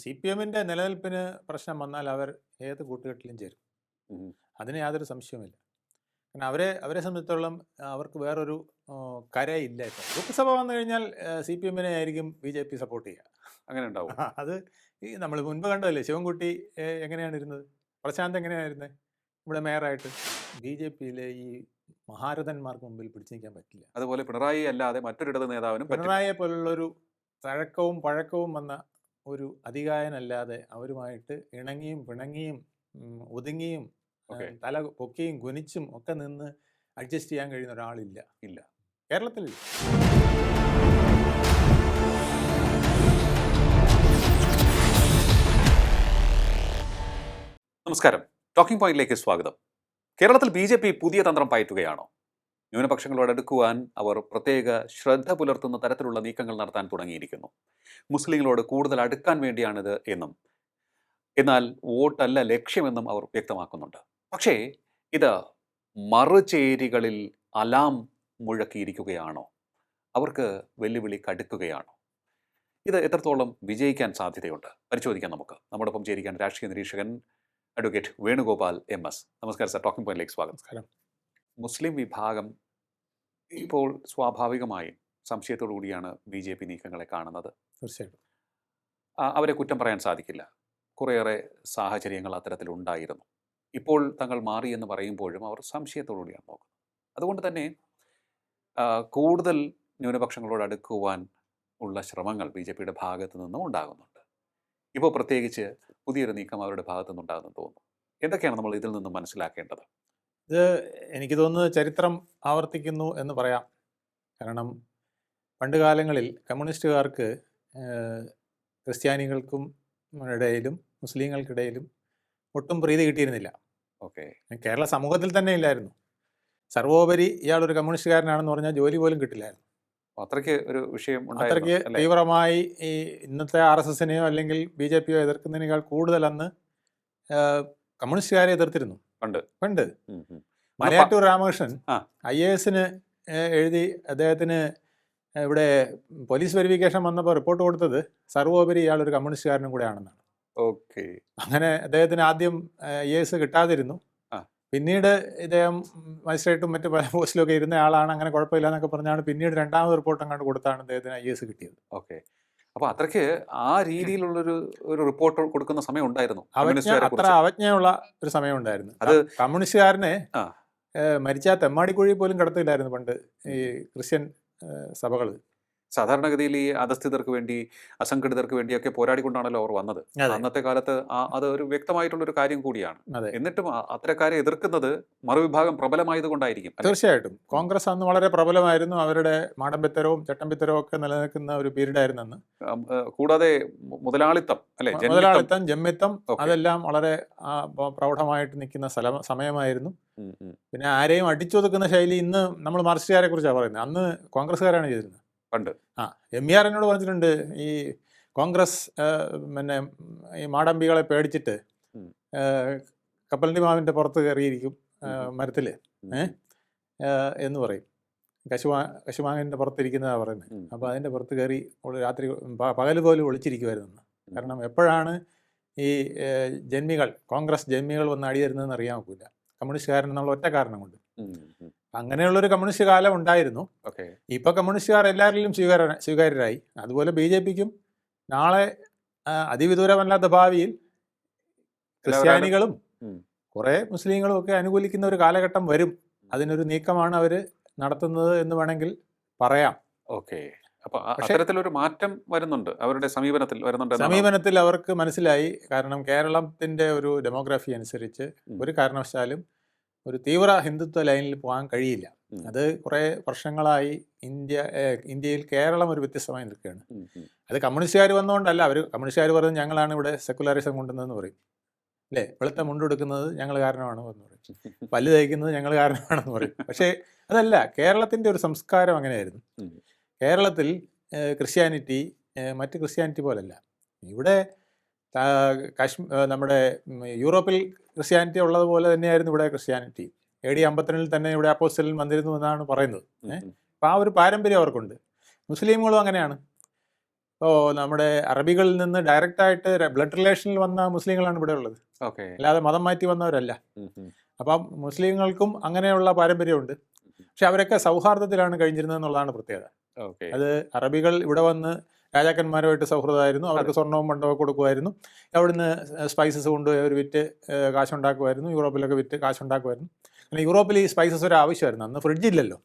C P എമ്മിന്റെ നിലനിൽപ്പിന് പ്രശ്നം വന്നാൽ അവർ ഏത് കൂട്ടുകെട്ടിലും ചേരും. അതിന് യാതൊരു സംശയവുമില്ല. കാരണം അവരെ അവരെ സംബന്ധിച്ചിടത്തോളം അവർക്ക് വേറൊരു കരയില്ല ഇപ്പം. ലോക്സഭ വന്നു കഴിഞ്ഞാൽ സി പി എമ്മിനെ ആയിരിക്കും ബി ജെ പി സപ്പോർട്ട് ചെയ്യുക. അങ്ങനെ ഉണ്ടാവും. അത് ഈ നമ്മൾ മുൻപ് കണ്ടതല്ലേ ശിവൻകുട്ടി എങ്ങനെയാണ് ഇരുന്നത്? പ്രശാന്ത് എങ്ങനെയാണ് ഇരുന്നത് ഇവിടെ മേയറായിട്ട് ബി ജെ പിയിലെ ഈ മഹാരഥന്മാർക്ക് മുമ്പിൽ പിടിച്ചു നിൽക്കാൻ പറ്റില്ല. അതുപോലെ പിണറായി അല്ലാതെ മറ്റൊരു ഇടത് നേതാവിനും പിണറായിയെ പോലുള്ളൊരു തഴക്കവും പഴക്കവും വന്ന ഒരു അധികായനല്ലാതെ അവരുമായിട്ട് ഇണങ്ങിയും പിണങ്ങിയും ഒതുങ്ങിയും തല പൊക്കിയും ഗുനിച്ചും ഒക്കെ നിന്ന് അഡ്ജസ്റ്റ് ചെയ്യാൻ കഴിയുന്ന ഒരാളില്ല. ഇല്ല. കേരളത്തിൽ നമസ്കാരം. ടോക്കിംഗ് പോയിന്റിലേക്ക് സ്വാഗതം. കേരളത്തിൽ ബി ജെ പി പുതിയ തന്ത്രം പയറ്റുകയാണോ? ന്യൂനപക്ഷങ്ങളോട് അടുക്കുവാൻ അവർ പ്രത്യേക ശ്രദ്ധ പുലർത്തുന്ന തരത്തിലുള്ള നീക്കങ്ങൾ നടത്താൻ തുടങ്ങിയിരിക്കുന്നു. മുസ്ലിങ്ങളോട് കൂടുതൽ അടുക്കാൻ വേണ്ടിയാണിത് എന്നും എന്നാൽ വോട്ടല്ല ലക്ഷ്യമെന്നും അവർ വ്യക്തമാക്കുന്നുണ്ട്. പക്ഷേ ഇത് മറുചേരികളിൽ അലാം മുഴക്കിയിരിക്കുകയാണോ? അവർക്ക് വെല്ലുവിളി കടുക്കുകയാണോ? ഇത് എത്രത്തോളം വിജയിക്കാൻ സാധ്യതയുണ്ട്? പരിശോധിക്കാം നമുക്ക്. നമ്മുടെ നമ്മോടൊപ്പം ചേരിക്കാൻ രാഷ്ട്രീയ നിരീക്ഷകൻ അഡ്വക്കേറ്റ് വേണുഗോപാൽ എം എസ്. നമസ്കാരം സർ. ടോക്കിംഗ് പോയിന്റിലേക്ക് സ്വാഗതം. മുസ്ലിം വിഭാഗം ഇപ്പോൾ സ്വാഭാവികമായും സംശയത്തോടു കൂടിയാണ് ബി ജെ പി നീക്കങ്ങളെ കാണുന്നത്. തീർച്ചയായിട്ടും. അവരെ കുറ്റം പറയാൻ സാധിക്കില്ല. കുറേയേറെ സാഹചര്യങ്ങൾ അത്തരത്തിലുണ്ടായിരുന്നു ഇപ്പോൾ തങ്ങൾ മാറി എന്ന് പറയുമ്പോഴും അവർ സംശയത്തോടു കൂടിയാണ് നോക്കുന്നത്. അതുകൊണ്ട് തന്നെ കൂടുതൽ ന്യൂനപക്ഷങ്ങളോട് അടുക്കുവാൻ ഉള്ള ശ്രമങ്ങൾ ബി ജെ പിയുടെ ഭാഗത്തു നിന്നും ഉണ്ടാകുന്നുണ്ട്. ഇപ്പോൾ പ്രത്യേകിച്ച് പുതിയൊരു നീക്കം അവരുടെ ഭാഗത്തു നിന്നുണ്ടാകുന്നു തോന്നുന്നു. എന്തൊക്കെയാണ് നമ്മൾ ഇതിൽ നിന്നും മനസ്സിലാക്കേണ്ടത്? ഇത് എനിക്ക് തോന്നുന്നത് ചരിത്രം ആവർത്തിക്കുന്നു എന്ന് പറയാം. കാരണം പണ്ട് കാലങ്ങളിൽ കമ്മ്യൂണിസ്റ്റുകാർക്ക് ക്രിസ്ത്യാനികൾക്കും ഇടയിലും മുസ്ലിങ്ങൾക്കിടയിലും ഒട്ടും പ്രീതി കിട്ടിയിരുന്നില്ല. ഓക്കെ. കേരള സമൂഹത്തിൽ തന്നെ ഇല്ലായിരുന്നു. സർവോപരി ഇയാളൊരു കമ്മ്യൂണിസ്റ്റുകാരനാണെന്ന് പറഞ്ഞാൽ ജോലി പോലും കിട്ടില്ലായിരുന്നു. അത്രയ്ക്ക് ഒരു വിഷയം അത്രയ്ക്ക് തീവ്രമായി ഈ ഇന്നത്തെ ആർ എസ് എസിനെയോ അല്ലെങ്കിൽ ബി ജെ പിയോ എതിർക്കുന്നതിനേക്കാൾ കൂടുതൽ അന്ന് കമ്മ്യൂണിസ്റ്റുകാരെ എതിർത്തിരുന്നു. പണ്ട്. പണ്ട് ഉം, ഉം. മലയാറ്റൂർ രാമകൃഷ്ണൻ ഐ എ എസിന് എഴുതി അദ്ദേഹത്തിന് ഇവിടെ പോലീസ് വെരിഫിക്കേഷൻ വന്നപ്പോൾ റിപ്പോർട്ട് കൊടുത്തത് സർവോപരി ഇയാളൊരു കമ്മ്യൂണിസ്റ്റുകാരനും കൂടെ ആണെന്നാണ്. ഓക്കെ. അങ്ങനെ അദ്ദേഹത്തിന് ആദ്യം ഐ എസ് കിട്ടാതിരുന്നു. പിന്നീട് ഇദ്ദേഹം മജിസ്ട്രേറ്റും മറ്റു പല പോസ്റ്റിലൊക്കെ ഇരുന്ന ആളാണ് അങ്ങനെ കുഴപ്പമില്ല എന്നൊക്കെ പറഞ്ഞാണ് പിന്നീട് രണ്ടാമത് റിപ്പോർട്ട് അങ്ങോട്ട് കൊടുത്താണ് അദ്ദേഹത്തിന് ഐ എസ് കിട്ടിയത്. ഓക്കെ. അപ്പൊ അത്രയ്ക്ക് ആ രീതിയിലുള്ളൊരു ഒരു റിപ്പോർട്ട് കൊടുക്കുന്ന സമയം ഉണ്ടായിരുന്നു അത്ര അവജ്ഞയുള്ള ഒരു സമയം ഉണ്ടായിരുന്നു അത് കമ്മ്യൂണിസ്റ്റുകാരനെ മരിച്ച തെമ്മാടിക്കുഴി പോലും കടത്തില്ലായിരുന്നു പണ്ട് ഈ ക്രിസ്ത്യൻ സഭകൾ സാധാരണഗതിയിൽ ഈ അധസ്ഥിതർക്ക് വേണ്ടി അസംഘടിതർക്ക് വേണ്ടിയൊക്കെ പോരാടിക്കൊണ്ടാണല്ലോ അവർ വന്നത്. അന്നത്തെ കാലത്ത് ആ- അത് ഒരു വ്യക്തമായിട്ടുള്ള ഒരു കാര്യം കൂടിയാണ്. എന്നിട്ടും അത്തരക്കാരെ എതിർക്കുന്നത് മറുവിഭാഗം പ്രബലമായത് കൊണ്ടായിരിക്കും തീർച്ചയായിട്ടും. കോൺഗ്രസ് അന്ന് വളരെ പ്രബലമായിരുന്നു. അവരുടെ മാടമ്പിത്തരവും ചട്ടമ്പിത്തരവും ഒക്കെ നിലനിൽക്കുന്ന ഒരു പീരീഡ് ആയിരുന്നു അന്ന് കൂടാതെ മുതലാളിത്തം അല്ലെ? മുതലാളിത്തം ജമ്മിത്തം അതെല്ലാം വളരെ പ്രൗഢമായിട്ട് നിൽക്കുന്ന സ്ഥലം സമയമായിരുന്നു. പിന്നെ ആരെയും അടിച്ചൊതുക്കുന്ന ശൈലി ഇന്ന് നമ്മൾ മാർക്സിസ്റ്റുകാരെ കുറിച്ചാണ് പറയുന്നത്. അന്ന് കോൺഗ്രസ്സുകാരാണ് ചെയ്തിരുന്നത്. പണ്ട്. ആ എം ഇ ആർ എന്നോട് പറഞ്ഞിട്ടുണ്ട് ഈ കോൺഗ്രസ് പിന്നെ ഈ മാടമ്പികളെ പേടിച്ചിട്ട് കപ്പലിന്റെ മാവിന്റെ പുറത്ത് കയറിയിരിക്കും മരത്തിൽ ഏഹ് എന്ന് പറയും. കശുമാ കശുമാങ്ങന്റെ പുറത്തിരിക്കുന്നതാണ് പറയുന്നത്. അപ്പോൾ അതിന്റെ പുറത്ത് കയറി രാത്രി പകൽ പോലും ഒളിച്ചിരിക്കുമായിരുന്നു കാരണം എപ്പോഴാണ് ഈ ജന്മികൾ കോൺഗ്രസ് ജന്മികൾ വന്ന് അടിയരുന്നതെന്ന് അറിയാൻ അറിയാൻ ഒക്കില്ല. കമ്മ്യൂണിസ്റ്റുകാരൻ എന്നുള്ള ഒറ്റ കാരണം കൊണ്ട്. അങ്ങനെയുള്ളൊരു കമ്മ്യൂണിസ്റ്റ് കാലം ഉണ്ടായിരുന്നു. ഓക്കെ. ഇപ്പൊ കമ്മ്യൂണിസ്റ്റുകാർ എല്ലാവരിലും സ്വീകാര സ്വീകാര്യരായി. അതുപോലെ ബി ജെ പിക്കും നാളെ അതിവിദൂരമല്ലാത്ത ഭാവിയിൽ ക്രിസ്ത്യാനികളും കുറെ മുസ്ലിങ്ങളും ഒക്കെ അനുകൂലിക്കുന്ന ഒരു കാലഘട്ടം വരും. അതിനൊരു നീക്കമാണ് അവർ നടത്തുന്നത് എന്ന് വേണമെങ്കിൽ പറയാം. ഓക്കെ. അപ്പൊ അത്തരത്തിലൊരു മാറ്റം വരുന്നുണ്ട്. അവരുടെ സമീപനത്തിൽ വരുന്നുണ്ട്? സമീപനത്തിൽ അവർക്ക് മനസ്സിലായി. കാരണം കേരളത്തിന്റെ ഒരു ഡെമോഗ്രാഫി അനുസരിച്ച് ഒരു കാരണവശാലും ഒരു തീവ്ര ഹിന്ദുത്വ ലൈനിൽ പോകാൻ കഴിയില്ല. അത് കുറേ വർഷങ്ങളായി ഇന്ത്യ ഇന്ത്യയിൽ കേരളം ഒരു വ്യത്യസ്തമായി നിൽക്കുകയാണ്. അത് കമ്മ്യൂണിസ്റ്റുകാർ വന്നുകൊണ്ടല്ല അവർ കമ്മ്യൂണിസ്റ്റുകാർ പറഞ്ഞ് ഞങ്ങളാണ് ഇവിടെ സെക്കുലറിസം കൊണ്ടുവന്നതെന്ന് പറയും. അല്ലേ? വെളുത്ത മുണ്ടെടുക്കുന്നത് ഞങ്ങൾ കാരണമാണ് എന്ന് പറയും. പല്ല് തയ്ക്കുന്നത് ഞങ്ങൾ കാരണമാണെന്ന് പറയും. പക്ഷേ അതല്ല കേരളത്തിന്റെ ഒരു സംസ്കാരം അങ്ങനെയായിരുന്നു. കേരളത്തിൽ ക്രിസ്ത്യാനിറ്റി മറ്റ് ക്രിസ്ത്യാനിറ്റി പോലല്ല. ഇവിടെ കാശ്മീർ നമ്മുടെ യൂറോപ്പിൽ ക്രിസ്ത്യാനിറ്റി ഉള്ളതുപോലെ തന്നെയായിരുന്നു ഇവിടെ ക്രിസ്ത്യാനിറ്റി. എ ഡി അമ്പത്തിരണ്ടിൽ തന്നെ ഇവിടെ അപ്പോസ്റ്റലിൽ വന്നിരുന്നു എന്നാണ് പറയുന്നത്. അപ്പോൾ ആ ഒരു പാരമ്പര്യം അവർക്കുണ്ട്. മുസ്ലിമുകളും അങ്ങനെയാണ്. ഇപ്പോൾ നമ്മുടെ അറബികളിൽ നിന്ന് ഡയറക്റ്റായിട്ട് ബ്ലഡ് റിലേഷനിൽ വന്ന മുസ്ലിങ്ങളാണ് ഇവിടെ ഉള്ളത്. ഓക്കെ. അല്ലാതെ മതം മാറ്റി വന്നവരല്ല. അപ്പം മുസ്ലിങ്ങൾക്കും അങ്ങനെയുള്ള പാരമ്പര്യമുണ്ട്. പക്ഷെ അവരൊക്കെ സൗഹാർദ്ദത്തിലാണ് കഴിഞ്ഞിരുന്നത് എന്നുള്ളതാണ് പ്രത്യേകത. അത് അറബികൾ ഇവിടെ വന്ന് രാജാക്കന്മാരുമായിട്ട് സൗഹൃദമായിരുന്നു. അവർക്ക് സ്വർണവും മണ്ടവും കൊടുക്കുമായിരുന്നു. അവിടുന്ന് സ്പൈസസ് കൊണ്ടുപോയി അവർ വിറ്റ് കാശുണ്ടാക്കുമായിരുന്നു. യൂറോപ്പിലൊക്കെ വിറ്റ് കാശുണ്ടാക്കുമായിരുന്നു. അങ്ങനെ യൂറോപ്പിൽ ഈ സ്പൈസസ് ഒരു ആവശ്യമായിരുന്നു. അന്ന് ഫ്രിഡ്ജ് ഇല്ലല്ലോ.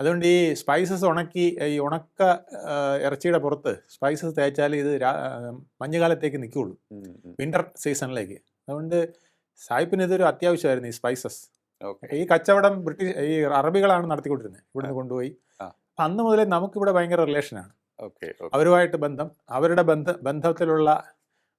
അതുകൊണ്ട് ഈ സ്പൈസസ് ഉണക്കി ഈ ഉണക്ക ഇറച്ചിയുടെ പുറത്ത് സ്പൈസസ് തേച്ചാൽ ഇത് മഞ്ഞുകാലത്തേക്ക് നിൽക്കുകയുള്ളൂ. വിന്റർ സീസണിലേക്ക് അതുകൊണ്ട് സായിപ്പിന് ഇതൊരു അത്യാവശ്യമായിരുന്നു ഈ സ്പൈസസ് ഓക്കെ. ഈ കച്ചവടം ബ്രിട്ടീഷ് ഈ അറബികളാണ് നടത്തിക്കൊണ്ടിരുന്നത് ഇവിടുന്ന് കൊണ്ടുപോയി. അന്ന് മുതലേ നമുക്കിവിടെ ഭയങ്കര റിലേഷനാണ് അവരുമായിട്ട് ബന്ധം അവരുടെ ബന്ധ ബന്ധത്തിലുള്ള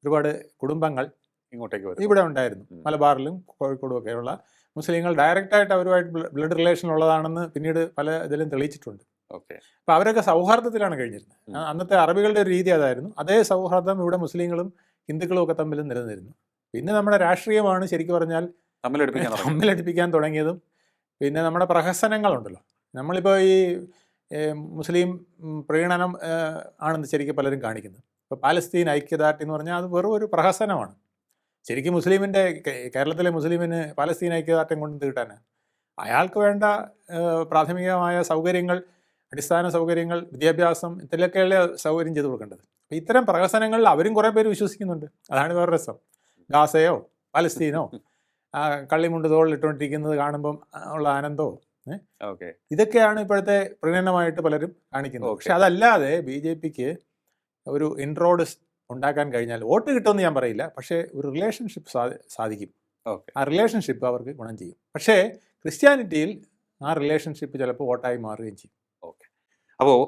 ഒരുപാട് കുടുംബങ്ങൾ ഇങ്ങോട്ടേക്ക് വരും ഇവിടെ ഉണ്ടായിരുന്നു. മലബാറിലും കോഴിക്കോടും ഒക്കെയുള്ള മുസ്ലിങ്ങൾ ഡയറക്റ്റായിട്ട് അവരുമായിട്ട് ബ്ലഡ് റിലേഷൻ ഉള്ളതാണെന്ന് പിന്നീട് പല ഇതിലും തെളിയിച്ചിട്ടുണ്ട്. ഓക്കെ. അപ്പോൾ അവരൊക്കെ സൗഹാർദ്ദത്തിലാണ് കഴിഞ്ഞിരുന്നത്. അന്നത്തെ അറബികളുടെ ഒരു രീതി അതായിരുന്നു. അതേ സൗഹാർദ്ദം ഇവിടെ മുസ്ലിങ്ങളും ഹിന്ദുക്കളും ഒക്കെ തമ്മിൽ നിലനിന്നിരുന്നു. പിന്നെ നമ്മുടെ രാഷ്ട്രീയമാണ് ശരിക്കും പറഞ്ഞാൽ തമ്മിലടുപ്പിക്കാൻ തുടങ്ങി. തമ്മിലടിപ്പിക്കാൻ തുടങ്ങിയതും പിന്നെ നമ്മുടെ പ്രഹസനങ്ങളുണ്ടല്ലോ. നമ്മളിപ്പോൾ ഈ മുസ്ലിം പ്രീണനം ആണെന്ന് ശരിക്കും പലരും കാണിക്കുന്നത് ഇപ്പോൾ പാലസ്തീൻ ഐക്യദാർഢ്യം എന്ന് പറഞ്ഞാൽ അത് വെറും ഒരു പ്രഹസനമാണ്. ശരിക്കും മുസ്ലിമിന്റെ കേരളത്തിലെ മുസ്ലിമിന് പാലസ്തീൻ ഐക്യദാർഢ്യം കൊണ്ട് കിട്ടാനാണ് അയാൾക്ക് വേണ്ട പ്രാഥമികമായ സൗകര്യങ്ങൾ അടിസ്ഥാന സൗകര്യങ്ങൾ വിദ്യാഭ്യാസം ഇതിലൊക്കെയുള്ള സൗകര്യം ചെയ്തു കൊടുക്കേണ്ടത്. അപ്പോൾ ഇത്തരം പ്രഹസനങ്ങളിൽ അവരും കുറേ പേര് വിശ്വസിക്കുന്നുണ്ട്. അതാണ് വേറെ രസം. ഗാസയോ പാലസ്തീനോ കള്ളിമുണ്ട് തോളിലിട്ടുകൊണ്ടിരിക്കുന്നത് കാണുമ്പം ഉള്ള ആനന്ദമോ ഇതൊക്കെയാണ് ഇപ്പോഴത്തെ പ്രകടനമായിട്ട് പലരും കാണിക്കുന്നത്. പക്ഷെ അതല്ലാതെ ബി ജെ പിക്ക് ഒരു ഇൻട്രോഡ് ഉണ്ടാക്കാൻ കഴിഞ്ഞാൽ വോട്ട് കിട്ടുമെന്ന് ഞാൻ പറയില്ല. പക്ഷേ ഒരു റിലേഷൻഷിപ്പ് സാധിക്കും. ആ റിലേഷൻഷിപ്പ് അവർക്ക് ഗുണം ചെയ്യും. പക്ഷേ ക്രിസ്ത്യാനിറ്റിയിൽ ആ റിലേഷൻഷിപ്പ് ചിലപ്പോൾ വോട്ടായി മാറുകയും ചെയ്യും. ഓക്കെ. അപ്പോൾ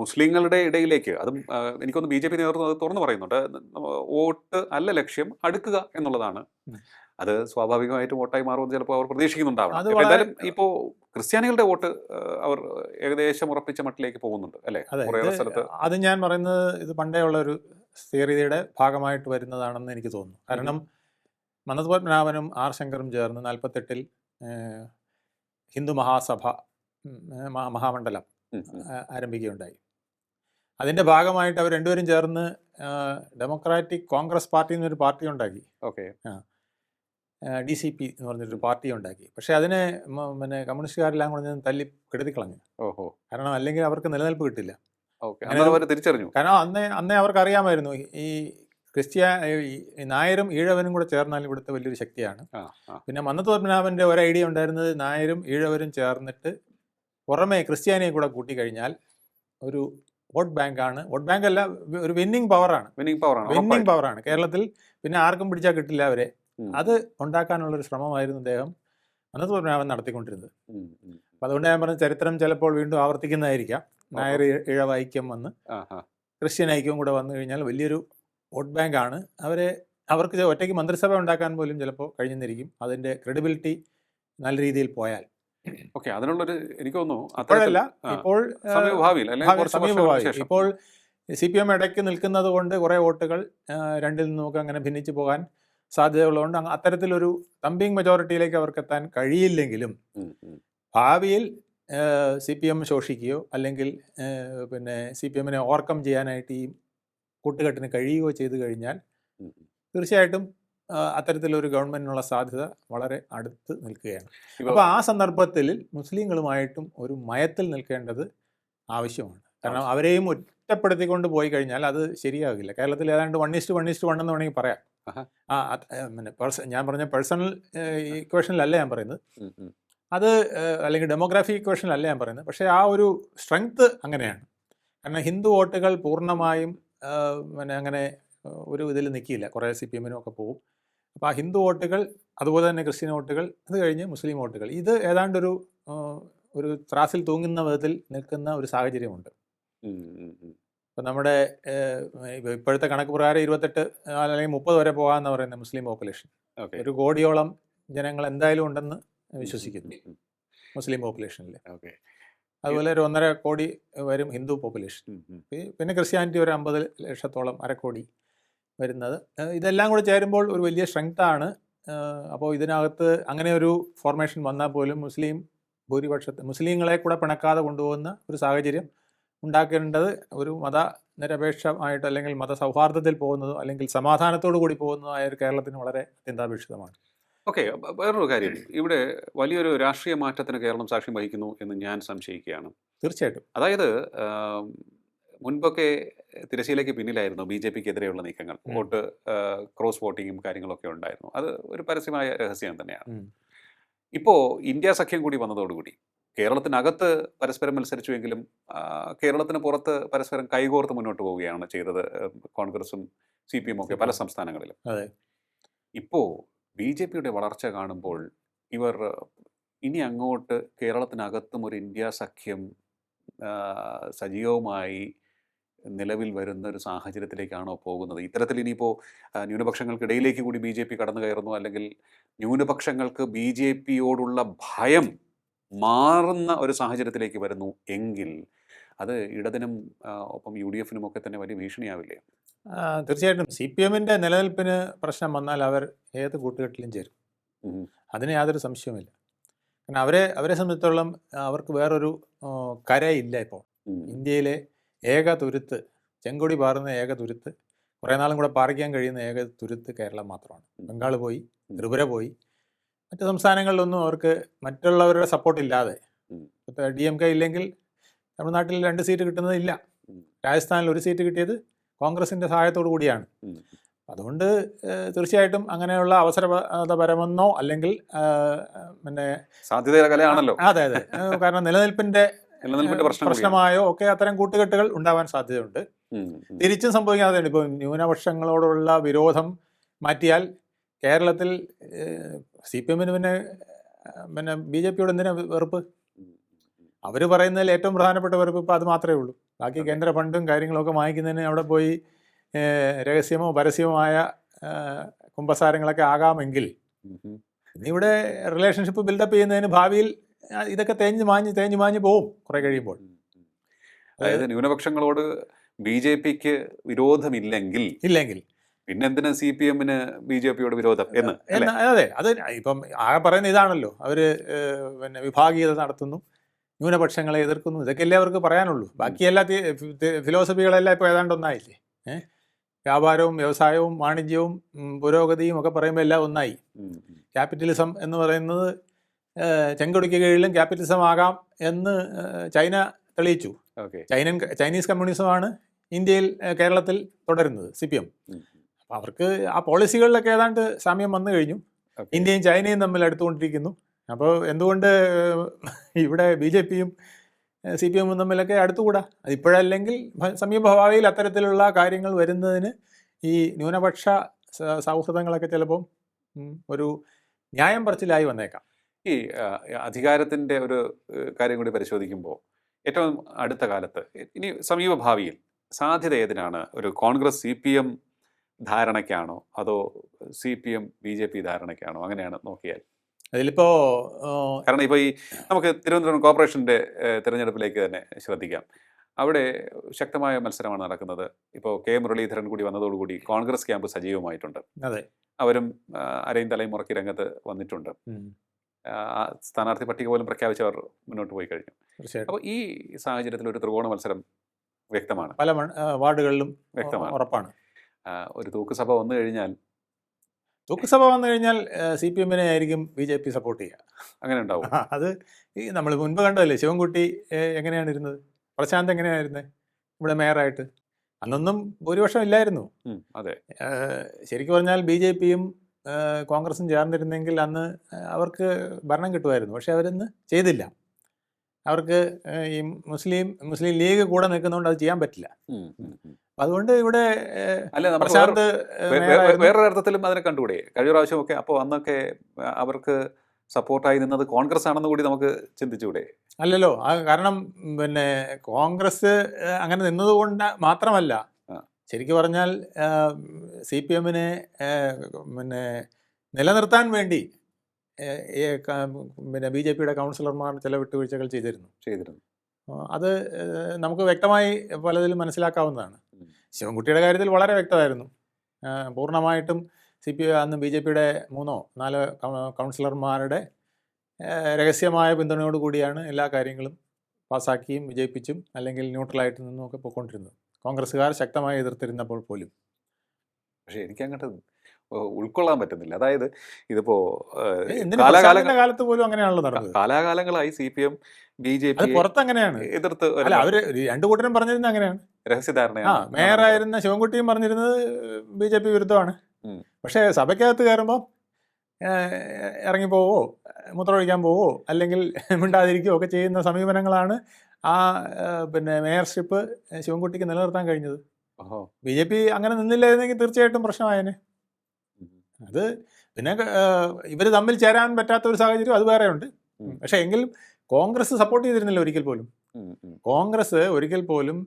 മുസ്ലിങ്ങളുടെ ഇടയിലേക്ക് അതും എനിക്കൊന്ന് ബി ജെ പി നേതൃത്വം അത് തുറന്നു പറയുന്നുണ്ട്. വോട്ട് അല്ല ലക്ഷ്യം അടുക്കുക എന്നുള്ളതാണ്. അത് സ്വാഭാവികമായിട്ട് വോട്ടായി മാറുമെന്ന് ചിലപ്പോൾ അവർ പ്രതീക്ഷിക്കുന്നുണ്ടാവണം. എന്തായാലും ഇപ്പോൾ ക്രിസ്ത്യാനികളുടെ വോട്ട് അവർ ഏകദേശം ഉറപ്പിച്ച മട്ടിലേക്ക് പോകുന്നുണ്ട് അല്ലേ? സ്ഥലത്ത്. അത് ഞാൻ പറയുന്നത് ഇത് പണ്ടേ ഉള്ള ഒരു തിയറിയുടെ ഭാഗമായിട്ട് വരുന്നതാണെന്ന് എനിക്ക് തോന്നുന്നു. കാരണം മന്നത്ത് പത്മനാഭനും ആർ ശങ്കറും ചേർന്ന് നാൽപ്പത്തെട്ടിൽ ഹിന്ദു മഹാസഭ മഹാമണ്ഡലം. ആ- ആരംഭിക്കുകയുണ്ടായി. അതിന്റെ ഭാഗമായിട്ട് അവർ രണ്ടുപേരും ചേർന്ന് ഡെമോക്രാറ്റിക് കോൺഗ്രസ് പാർട്ടി എന്നൊരു പാർട്ടി ഉണ്ടാക്കി. ഓക്കെ. ഡി സി പി എന്ന് പറഞ്ഞൊരു പാർട്ടി ഉണ്ടാക്കി. പക്ഷേ അതിനെ പിന്നെ കമ്മ്യൂണിസ്റ്റുകാരെല്ലാം കൂടെ ഞാൻ തല്ലി കെടുതി കളഞ്ഞു ഓഹോ. കാരണം അല്ലെങ്കിൽ അവർക്ക് നിലനിൽപ്പ് കിട്ടില്ല. തിരിച്ചറിഞ്ഞു. കാരണം അന്നേ അന്നേ അവർക്ക് അറിയാമായിരുന്നു ഈ ക്രിസ്ത്യ നായരും ഈഴവനും കൂടെ ചേർന്നാൽ ഇവിടുത്തെ വലിയൊരു ശക്തിയാണ്. പിന്നെ മന്നത്ത് പത്മനാഭന്റെ ഒരു ഐഡിയ ഉണ്ടായിരുന്നത് നായരും ഈഴവരും ചേർന്നിട്ട് പുറമെ ക്രിസ്ത്യാനിയെ കൂടെ കൂട്ടിക്കഴിഞ്ഞാൽ ഒരു വോട്ട് ബാങ്ക് ആണ്. വോട്ട് ബാങ്ക് അല്ല ഒരു വിന്നിങ് പവറാണ്. വിന്നിംഗ് പവറാണ്. ആണ് വിന്നിങ് ഉറപ്പായിട്ടും. പവറാണ് കേരളത്തിൽ. പിന്നെ ആർക്കും പിടിച്ചാൽ കിട്ടില്ല അവരെ. അത് ഉണ്ടാക്കാനുള്ളൊരു ശ്രമമായിരുന്നു അദ്ദേഹം പത്മനാഭൻ നടത്തിക്കൊണ്ടിരുന്നത്. അപ്പം അതുകൊണ്ട് ഞാൻ പറഞ്ഞ ചരിത്രം ചിലപ്പോൾ വീണ്ടും ആവർത്തിക്കുന്നതായിരിക്കാം. നായർ ഇഴവൈക്യം വന്ന് ക്രിസ്ത്യൻ ഐക്യം കൂടെ വന്നു കഴിഞ്ഞാൽ വലിയൊരു വോട്ട് ബാങ്ക് ആണ് അവരെ അവർക്ക് ഒറ്റയ്ക്ക് മന്ത്രിസഭ ഉണ്ടാക്കാൻ പോലും ചിലപ്പോൾ കഴിഞ്ഞെന്നിരിക്കും. അതിന്റെ ക്രെഡിബിലിറ്റി നല്ല രീതിയിൽ പോയാൽ. ഓക്കെ അതിനുള്ളൊരു എനിക്ക് തോന്നുന്നു. ഇപ്പോൾ സി പി എം ഇടയ്ക്ക് നിൽക്കുന്നത് കൊണ്ട് കുറേ വോട്ടുകൾ രണ്ടിൽ നിന്ന് നമുക്ക് അങ്ങനെ ഭിന്നിച്ചു പോകാൻ സാധ്യതയുള്ളതുകൊണ്ട് അങ്ങ് അത്തരത്തിലൊരു തമ്പിങ് മെജോറിറ്റിയിലേക്ക് അവർക്ക് എത്താൻ കഴിയില്ലെങ്കിലും. ഭാവിയിൽ സി പി എം ശോഷിക്കുകയോ അല്ലെങ്കിൽ പിന്നെ സി പി എമ്മിനെ ഓവർകം ചെയ്യാനായിട്ട് ഈ കൂട്ടുകെട്ടിന് കഴിയുകയോ ചെയ്തു കഴിഞ്ഞാൽ. തീർച്ചയായിട്ടും അത്തരത്തിലൊരു ഗവൺമെന്റിനുള്ള സാധ്യത വളരെ അടുത്ത് നിൽക്കുകയാണ് അപ്പോൾ ആ സന്ദർഭത്തിൽ മുസ്ലിങ്ങളുമായിട്ടും ഒരു മയത്തിൽ നിൽക്കേണ്ടത് ആവശ്യമാണ് കാരണം അവരെയും ഒറ്റപ്പെടുത്തിക്കൊണ്ട് പോയി കഴിഞ്ഞാൽ അത് ശരിയാകില്ല കേരളത്തിൽ ഏതാണ്ട് one is to one is to one എന്ന് വേണമെങ്കിൽ പറയാം. ആ പിന്നെ ഞാൻ പറഞ്ഞ പേഴ്സണൽ ഇക്വേഷനിലല്ല ഞാൻ പറയുന്നത്. അത് അല്ലെങ്കിൽ ഡെമോഗ്രാഫി ഇക്വേഷനിലല്ല ഞാൻ പറയുന്നത്. പക്ഷേ ആ ഒരു സ്ട്രെങ്ത് അങ്ങനെയാണ്. കാരണം ഹിന്ദു വോട്ടുകൾ പൂർണമായും പിന്നെ അങ്ങനെ ഒരു ഇതിൽ നിൽക്കിയില്ല. കുറേ സി പി എമ്മിനും ഒക്കെ പോകും അപ്പോൾ ആ ഹിന്ദു വോട്ടുകൾ അതുപോലെ തന്നെ ക്രിസ്ത്യൻ വോട്ടുകൾ അത് കഴിഞ്ഞ് മുസ്ലിം വോട്ടുകൾ ഇത് ഏതാണ്ടൊരു ഒരു ഒരു ത്രാസിൽ തൂങ്ങുന്ന വിധത്തിൽ നിൽക്കുന്ന ഒരു സാഹചര്യമുണ്ട്. ഇപ്പം നമ്മുടെ ഇപ്പോഴത്തെ കണക്ക് പ്രകാരം ഇരുപത്തെട്ട് അല്ലെങ്കിൽ മുപ്പത് വരെ പോകാമെന്ന് പറയുന്നത് മുസ്ലിം പോപ്പുലേഷൻ. ഒരു കോടിയോളം ജനങ്ങൾ എന്തായാലും ഉണ്ടെന്ന് വിശ്വസിക്കുന്നു മുസ്ലിം പോപ്പുലേഷനിൽ. ഓക്കെ. അതുപോലെ ഒരു ഒന്നര കോടി വരും ഹിന്ദു പോപ്പുലേഷൻ. പിന്നെ ക്രിസ്ത്യാനിറ്റി ഒരു അമ്പത് ലക്ഷത്തോളം അരക്കോടി വരുന്നത്. ഇതെല്ലാം കൂടെ ചേരുമ്പോൾ ഒരു വലിയ സ്ട്രെങ്ത് ആണ്. അപ്പോൾ ഇതിനകത്ത് അങ്ങനെ ഒരു ഫോർമേഷൻ വന്നാൽ പോലും മുസ്ലിം ഭൂരിപക്ഷത്തെ മുസ്ലിങ്ങളെ കൂടെ പിണക്കാതെ കൊണ്ടുപോകുന്ന ഒരു സാഹചര്യം ഉണ്ടാക്കേണ്ടത് ഒരു മത നിരപേക്ഷമായിട്ട് അല്ലെങ്കിൽ മതസൗഹാർദ്ദത്തിൽ പോകുന്നതോ അല്ലെങ്കിൽ സമാധാനത്തോടു കൂടി പോകുന്നതോ ആയ ഒരു കേരളത്തിന് വളരെ അത്യന്താപേക്ഷിതമാണ്. ഓക്കെ വേറൊരു കാര്യം. ഇവിടെ വലിയൊരു രാഷ്ട്രീയ മാറ്റത്തിന് കേരളം സാക്ഷ്യം വഹിക്കുന്നു എന്ന് ഞാൻ സംശയിക്കുകയാണ്. തീർച്ചയായിട്ടും. അതായത് മുൻപൊക്കെ തിരശ്ശീലയ്ക്ക് പിന്നിലായിരുന്നു ബി ജെ പിക്ക് എതിരെയുള്ള നീക്കങ്ങൾ. വോട്ട് ക്രോസ് വോട്ടിങ്ങും കാര്യങ്ങളൊക്കെ ഉണ്ടായിരുന്നു. അത് ഒരു പരസ്യമായ രഹസ്യം തന്നെയാണ്. ഇപ്പോൾ ഇന്ത്യ സഖ്യം കൂടി വന്നതോടുകൂടി കേരളത്തിനകത്ത് പരസ്പരം മത്സരിച്ചുവെങ്കിലും കേരളത്തിന് പുറത്ത് പരസ്പരം കൈകോർത്ത് മുന്നോട്ട് പോവുകയാണ് ചെയ്തത് കോൺഗ്രസും സി പി എം ഒക്കെ പല സംസ്ഥാനങ്ങളിലും. അതെ. ഇപ്പോൾ ബി ജെ പിയുടെ വളർച്ച കാണുമ്പോൾ ഇവർ ഇനി അങ്ങോട്ട് കേരളത്തിനകത്തും ഒരു ഇന്ത്യ സഖ്യം സജീവമായി നിലവിൽ വരുന്ന ഒരു സാഹചര്യത്തിലേക്കാണോ പോകുന്നത്? ഇത്തരത്തിൽ ഇനിയിപ്പോൾ ന്യൂനപക്ഷങ്ങൾക്കിടയിലേക്ക് കൂടി ബി ജെ പി കടന്നു കയറുന്നു അല്ലെങ്കിൽ ന്യൂനപക്ഷങ്ങൾക്ക് ബി ജെ പിയോടുള്ള ഭയം മാറുന്ന ഒരു സാഹചര്യത്തിലേക്ക് വരുന്നു എങ്കിൽ അത് ഇടതിനും ഒപ്പം യു ഡി എഫിനും ഒക്കെ തന്നെ വലിയ ഭീഷണിയാവില്ലേ? തീർച്ചയായിട്ടും. സി പി എമ്മിന്റെ നിലനിൽപ്പിന് പ്രശ്നം വന്നാൽ അവർ ഏത് കൂട്ടുകെട്ടിലും ചേരും. അതിന് യാതൊരു സംശയവുമില്ല. കാരണം അവരെ അവരെ സംബന്ധിച്ചിടത്തോളം അവർക്ക് വേറൊരു കരയില്ല ഇപ്പോൾ. ഇന്ത്യയിലെ ഏക തുരുത്ത് ചെങ്കൊടി പാറുന്ന ഏക തുരുത്ത് കുറേ നാളും കൂടെ പാറിക്കാൻ കഴിയുന്ന ഏക തുരുത്ത് കേരളം മാത്രമാണ്. ബംഗാൾ പോയി ത്രിപുര പോയി മറ്റ് സംസ്ഥാനങ്ങളിലൊന്നും അവർക്ക് മറ്റുള്ളവരുടെ സപ്പോർട്ട് ഇല്ലാതെ. ഡി എം കെ ഇല്ലെങ്കിൽ തമിഴ്നാട്ടിൽ രണ്ട് സീറ്റ് കിട്ടുന്നത് ഇല്ല. രാജസ്ഥാനിൽ ഒരു സീറ്റ് കിട്ടിയത് കോൺഗ്രസിന്റെ സഹായത്തോടു കൂടിയാണ്. അതുകൊണ്ട് തീർച്ചയായിട്ടും അങ്ങനെയുള്ള അവസരപരമെന്നോ അല്ലെങ്കിൽ പിന്നെ സാധ്യതയുടെ കലയാണല്ലോ. അതെ അതെ. കാരണം നിലനിൽപ്പിന്റെ പ്രശ്നമായോ ഒക്കെ അത്തരം കൂട്ടുകെട്ടുകൾ ഉണ്ടാവാൻ സാധ്യതയുണ്ട്. തിരിച്ചും സംഭവിക്കാതെയുണ്ട്. ഇപ്പോൾ ന്യൂനപക്ഷങ്ങളോടുള്ള വിരോധം മാറ്റിയാൽ കേരളത്തിൽ സി പി എമ്മിന് പിന്നെ പിന്നെ ബി ജെ പിയോട് എന്തിനാ വെറുപ്പ്. അവർ പറയുന്നതിൽ ഏറ്റവും പ്രധാനപ്പെട്ട വെറുപ്പ് ഇപ്പോൾ അത് മാത്രമേ ഉള്ളൂ. ബാക്കി കേന്ദ്ര ഫണ്ടും കാര്യങ്ങളൊക്കെ വാങ്ങിക്കുന്നതിന് അവിടെ പോയി രഹസ്യമോ പരസ്യമമായ ഏഹ്, കുമ്പസാരങ്ങളൊക്കെ ആകാമെങ്കിൽ ഇവിടെ റിലേഷൻഷിപ്പ് ബിൽഡപ്പ് ചെയ്യുന്നതിന് ഭാവിയിൽ ഇതൊക്കെ തേഞ്ഞ് മാഞ്ഞ് തേഞ്ഞ് മാഞ്ഞ് പോവും കുറെ കഴിയുമ്പോൾ. അതായത് ന്യൂനപക്ഷങ്ങളോട് ബി ജെ പിക്ക് വിരോധമില്ലെങ്കിൽ ഇല്ലെങ്കിൽ പിന്നെ എന്തിനാ സി പി എമ്മിന് ബി ജെ പിയോട് വിരോധം എന്ന് അതെ അത് ഇപ്പം ആകെ പറയുന്ന ഇതാണല്ലോ. അവർ പിന്നെ വിഭാഗീയത നടത്തുന്നു ന്യൂനപക്ഷങ്ങളെ എതിർക്കുന്നു ഇതൊക്കെ എല്ലാവർക്കും പറയാനുള്ളൂ. ബാക്കി എല്ലാ ഫിലോസഫികളെല്ലാം ഇപ്പോൾ ഏതാണ്ട് ഒന്നായില്ലേ? ഏഹ് വ്യാപാരവും വ്യവസായവും വാണിജ്യവും പുരോഗതിയും ഒക്കെ പറയുമ്പോൾ എല്ലാം ഒന്നായി. ക്യാപിറ്റലിസം എന്ന് പറയുന്നത് ചെങ്കൊടിക്ക് കീഴിലും ക്യാപിറ്റലിസം ആകാം എന്ന് ചൈന തെളിയിച്ചു. ഓക്കെ. ചൈനൻ ചൈനീസ് കമ്മ്യൂണിസമാണ് ഇന്ത്യയിൽ കേരളത്തിൽ തുടരുന്നത് സി പി എം. അപ്പം അവർക്ക് ആ പോളിസികളിലൊക്കെ ഏതാണ്ട് സാമ്യം വന്നു കഴിഞ്ഞു. ഇന്ത്യയും ചൈനയും തമ്മിൽ അടുത്തുകൊണ്ടിരിക്കുന്നു. അപ്പോൾ എന്തുകൊണ്ട് ഇവിടെ ബി ജെ പിയും സി പി എമ്മും തമ്മിലൊക്കെ അടുത്തുകൂടാ? അതിപ്പോഴല്ലെങ്കിൽ ഭ- അത്തരത്തിലുള്ള കാര്യങ്ങൾ വരുന്നതിന് ഈ ന്യൂനപക്ഷ സൗഹൃദങ്ങളൊക്കെ ചിലപ്പം ഒരു ന്യായം പറച്ചിലായി വന്നേക്കാം. ഈ അധികാരത്തിന്റെ ഒരു കാര്യം കൂടി പരിശോധിക്കുമ്പോൾ ഏറ്റവും അടുത്ത കാലത്ത് ഇനി സമീപഭാവിയിൽ സാധ്യത ഏതിനാണ് ഒരു കോൺഗ്രസ് സി പി എം ധാരണയ്ക്കാണോ? അതോ C P M B J P ധാരണയ്ക്കാണോ? അങ്ങനെയാണ് നോക്കിയാൽ. അതിലിപ്പോൾ കാരണം ഇപ്പോൾ ഈ നമുക്ക് തിരുവനന്തപുരം കോർപ്പറേഷന്റെ തിരഞ്ഞെടുപ്പിലേക്ക് തന്നെ ശ്രദ്ധിക്കാം. അവിടെ ശക്തമായ മത്സരമാണ് നടക്കുന്നത്. ഇപ്പോൾ കെ മുരളീധരൻ കൂടി വന്നതോടുകൂടി കോൺഗ്രസ് ക്യാമ്പ് സജീവമായിട്ടുണ്ട്. അതെ. അവരും അരയും തലയും മുറക്കി രംഗത്ത് വന്നിട്ടുണ്ട്. സ്ഥാനാർത്ഥി പട്ടിക പോലും പ്രഖ്യാപിച്ചവർ മുന്നോട്ട് പോയി കഴിഞ്ഞു. അപ്പോൾ ഈ സാഹചര്യത്തിൽ ഒരു ത്രികോണ മത്സരം വ്യക്തമാണ്. പല വാർഡുകളിലും വ്യക്തമാണ്. ഉറപ്പാണ്. ഒരു തൂക്കുസഭ വന്നു കഴിഞ്ഞാൽ തൂക്കുസഭ വന്നു കഴിഞ്ഞാൽ സി പി എമ്മിനെ ആയിരിക്കും ബി ജെ പി സപ്പോർട്ട് ചെയ്യുക. അങ്ങനെ ഉണ്ടാവും. അത് ഈ നമ്മൾ മുൻപ് കണ്ടതല്ലേ ശിവൻകുട്ടി എങ്ങനെയാണ് ഇരുന്നത്? പ്രശാന്ത് എങ്ങനെയായിരുന്നത് ഇവിടെ മേയറായിട്ട്. അന്നൊന്നും ഭൂരിപക്ഷം ഇല്ലായിരുന്നു. അതെ. ശരിക്കും പറഞ്ഞാൽ ബി ജെ പിയും കോൺഗ്രസും ചേർന്നിരുന്നെങ്കിൽ അന്ന് അവർക്ക് ഭരണം കിട്ടുമായിരുന്നു. പക്ഷെ അവരൊന്ന് ചെയ്തില്ല. അവർക്ക് ഈ മുസ്ലിം മുസ്ലിം ലീഗ് കൂടെ നിൽക്കുന്നതുകൊണ്ട് അത് ചെയ്യാൻ പറ്റില്ല. അതുകൊണ്ട് ഇവിടെ അല്ല പ്രശാന്ത് വേറെ- ഏ, വേ- വേ- മേയറായിരുന്നു. വേറൊരു അർത്ഥത്തിലും അതിനെ കണ്ടുകൂടെ കഴിഞ്ഞ പ്രാവശ്യമൊക്കെ അപ്പോൾ അന്നൊക്കെ അവർക്ക് സപ്പോർട്ടായി നിന്നത് കോൺഗ്രസ് ആണെന്ന് കൂടി നമുക്ക് ചിന്തിച്ചുകൂടെ അല്ലല്ലോ കാരണം പിന്നെ കോൺഗ്രസ് അങ്ങനെ നിന്നതുകൊണ്ട് മാത്രമല്ല. ശരിക്കും പറഞ്ഞാൽ സി പി എമ്മിനെ പിന്നെ നിലനിർത്താൻ വേണ്ടി പിന്നെ ബി ജെ പിയുടെ കൗൺസിലർമാർ ചില വിട്ടുവീഴ്ചകൾ ചെയ്തിരുന്നു ചെയ്തിരുന്നു അത് നമുക്ക് വ്യക്തമായി പലതിലും മനസ്സിലാക്കാവുന്നതാണ്. ശിവൻകുട്ടിയുടെ കാര്യത്തിൽ വളരെ വ്യക്തമായിരുന്നു. പൂർണമായിട്ടും സി പി അന്ന് ബി ജെ പിയുടെ മൂന്നോ നാലോ കൗൺസിലർമാരുടെ രഹസ്യമായ പിന്തുണയോട് കൂടിയാണ് എല്ലാ കാര്യങ്ങളും പാസ്സാക്കിയും വിജയിപ്പിച്ചും അല്ലെങ്കിൽ ന്യൂട്രലായിട്ട് നിന്നും ഒക്കെ പോയിക്കൊണ്ടിരുന്നത്. കോൺഗ്രസ്സുകാർ ശക്തമായി എതിർത്തിരുന്നപ്പോൾ പോലും. പക്ഷേ എനിക്ക് അങ്ങോട്ട് ഉൾക്കൊള്ളാൻ പറ്റുന്നില്ല. അതായത് ഇതിപ്പോ കാലത്ത് പോലും അങ്ങനെയാണല്ലോ നടക്കുന്നത് കാലാകാലങ്ങളായി C P M B J P പുറത്ത് അങ്ങനെയാണ് എതിർത്ത് അവർ രണ്ടു കൂട്ടരും പറഞ്ഞിരുന്നത് അങ്ങനെയാണ്. ആ രഹസ്യധാരണയാണ്. മേയറായിരുന്ന ശിവൻകുട്ടിയും പറഞ്ഞിരുന്നത് ബി ജെ പി വിരുദ്ധമാണ്. പക്ഷേ സഭയ്ക്കകത്ത് കയറുമ്പോൾ ഇറങ്ങിപ്പോവോ മൂത്രമൊഴിക്കാൻ പോവോ അല്ലെങ്കിൽ മിണ്ടാതിരിക്കുകയോ ഒക്കെ ചെയ്യുന്ന സമീപനങ്ങളാണ് ആ പിന്നെ മേയർഷിപ്പ് ശിവൻകുട്ടിക്ക് നിലനിർത്താൻ കഴിഞ്ഞത്. ബി ജെ പി അങ്ങനെ നിന്നില്ലായിരുന്നെങ്കിൽ തീർച്ചയായിട്ടും പ്രശ്നമായേനെ. അത് പിന്നെ ഇവർ തമ്മിൽ ചേരാൻ പറ്റാത്ത ഒരു സാഹചര്യം അത് വേറെ ഉണ്ട് പക്ഷെ എങ്കിലും കോൺഗ്രസ് സപ്പോർട്ട് ചെയ്തിരുന്നില്ല ഒരിക്കൽ പോലും. കോൺഗ്രസ് ഒരിക്കൽ പോലും